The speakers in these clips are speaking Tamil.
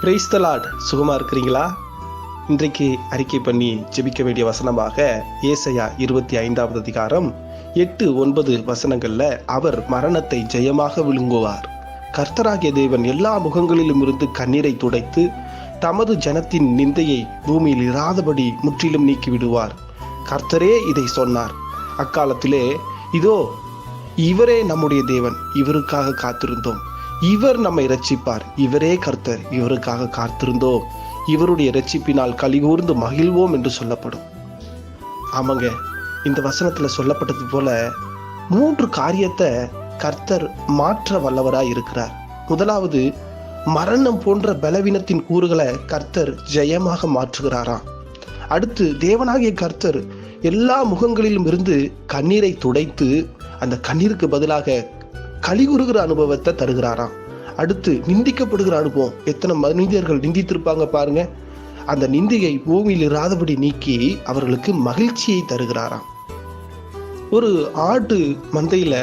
பிரைஸ் தலாட் இருக்கிறீங்களா? இன்றைக்கு அறிக்கை பண்ணி ஜெபிக்க வேண்டிய வசனமாக ஏசையா இருபத்தி ஐந்தாவது அதிகாரம் எட்டு ஒன்பது வசனங்களில் அவர் மரணத்தை ஜெயமாக விழுங்குவார். கர்த்தராகிய தேவன் எல்லா முகங்களிலும் இருந்து கண்ணீரை துடைத்து தமது ஜனத்தின் நிந்தையை பூமியில் இராதபடி முற்றிலும் நீக்கிவிடுவார். கர்த்தரே இதை சொன்னார். அக்காலத்திலே இதோ இவரே நம்முடைய தேவன். இவருக்காக காத்திருந்தோம். இவர் நம்மை ரட்சிப்பார் இவரே கர்த்தர். இவருக்காக காத்திருந்தோம். இவருடைய ரட்சிப்பினால் கலிகூர்ந்து மகிழ்வோம் என்று சொல்லப்படும். ஆமாங்க. இந்த வசனத்துல சொல்லப்பட்டது போல மூன்று காரியத்தை கர்த்தர் மாற்ற வல்லவராய் இருக்கிறார். முதலாவது மரணம் போன்ற பலவீனத்தின் கூறுகளை கர்த்தர் ஜெயமாக மாற்றுகிறாராம். அடுத்து தேவனாகிய கர்த்தர் எல்லா முகங்களிலும் இருந்து கண்ணீரை துடைத்து அந்த கண்ணீருக்கு பதிலாக கலிகுறுகிற அனுபவத்தை தருகிறாராம். அடுத்து நிந்திக்கப்படுகிற அனுபவம் எத்தனை மனிதர்கள் நிந்தித்திருப்பாங்க பாருங்க. அந்த நிந்தியை பூமியில் இராதபடி நீக்கி அவர்களுக்கு மகிழ்ச்சியை தருகிறாராம். ஒரு ஆட்டு மந்தையில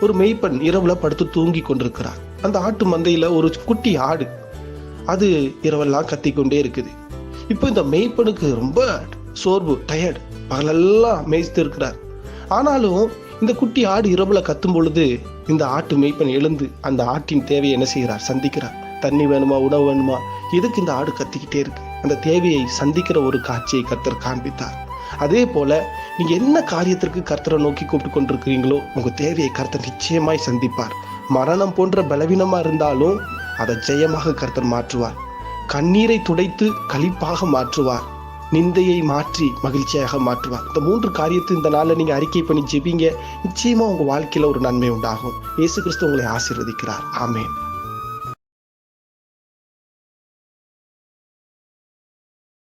ஒரு மெய்ப்பெண் இரவுல படுத்து தூங்கி கொண்டிருக்கிறார். அந்த ஆட்டு மந்தையில ஒரு குட்டி ஆடு அது இரவெல்லாம் கத்திக்கொண்டே இருக்குது. இப்போ இந்த மெய்ப்பனுக்கு ரொம்ப சோர்வு டயர்டு பகலெல்லாம் மேய்த்து இருக்கிறார் ஆனாலும் இந்த குட்டி ஆடு இரவுல கத்தும் பொழுது இந்த ஆட்டு மெய்ப்பன் எழுந்து அந்த ஆட்டின் தேவையை என்ன செய்கிறார்? சந்திக்கிறார். தண்ணி வேணுமா உணவு வேணுமா? எதுக்கு இந்த ஆடு கத்திக்கிட்டே இருக்கு? அந்த தேவையை சந்திக்கிற ஒரு காட்சியை கர்த்தர் காண்பித்தார். அதே போல நீங்க என்ன காரியத்திற்கு கர்த்தரை நோக்கி கூப்பிட்டு கொண்டிருக்கிறீங்களோ உங்க தேவையை கர்த்தர் நிச்சயமாய் சந்திப்பார். மரணம் போன்ற பலவீனமா இருந்தாலும் அதை ஜெயமாக கர்த்தர் மாற்றுவார். கண்ணீரை துடைத்து களிப்பாக மாற்றுவார். நிந்தையை மாற்றி மகிழ்ச்சியாக மாற்றுவார். இந்த மூன்று காரியத்தை இந்த நாளில் நீங்க அறிக்கை பண்ணி ஜெபிங்க. நிச்சயமா உங்க வாழ்க்கையில ஒரு நன்மை உண்டாகும். இயேசு கிறிஸ்து உங்களை ஆசீர்வதிக்கிறார். ஆமேன்.